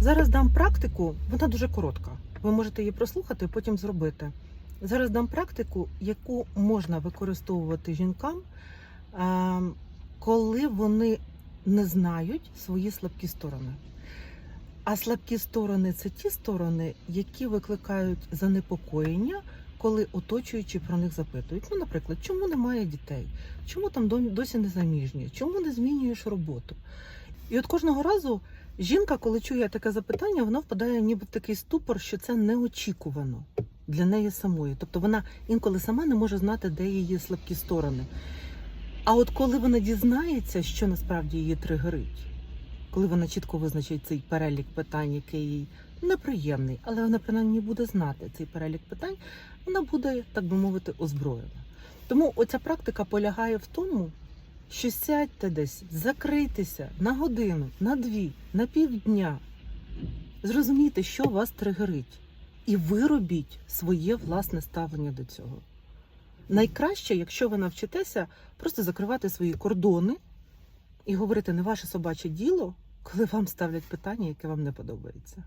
Зараз дам практику, вона дуже коротка. Ви можете її прослухати і потім зробити. Зараз дам практику, яку можна використовувати жінкам, коли вони не знають свої слабкі сторони. А слабкі сторони це ті сторони, які викликають занепокоєння, коли оточуючі про них запитують. Ну, наприклад, чому немає дітей? Чому там досі не заміжні? Чому не змінюєш роботу? І от кожного разу жінка, коли чує таке запитання, вона впадає ніби в такий ступор, що це неочікувано для неї самої. Тобто вона інколи сама не може знати, де її слабкі сторони. А от коли вона дізнається, що насправді її тригерить, коли вона чітко визначить цей перелік питань, який їй неприємний, але вона принаймні буде знати цей перелік питань, вона буде, так би мовити, озброєна. Тому оця практика полягає в тому, що сядьте десь, закрийтеся на годину, на дві, на півдня, зрозумійте, що вас тригерить, і виробіть своє власне ставлення до цього. Найкраще, якщо ви навчитеся просто закривати свої кордони і говорити не ваше собаче діло, коли вам ставлять питання, яке вам не подобається.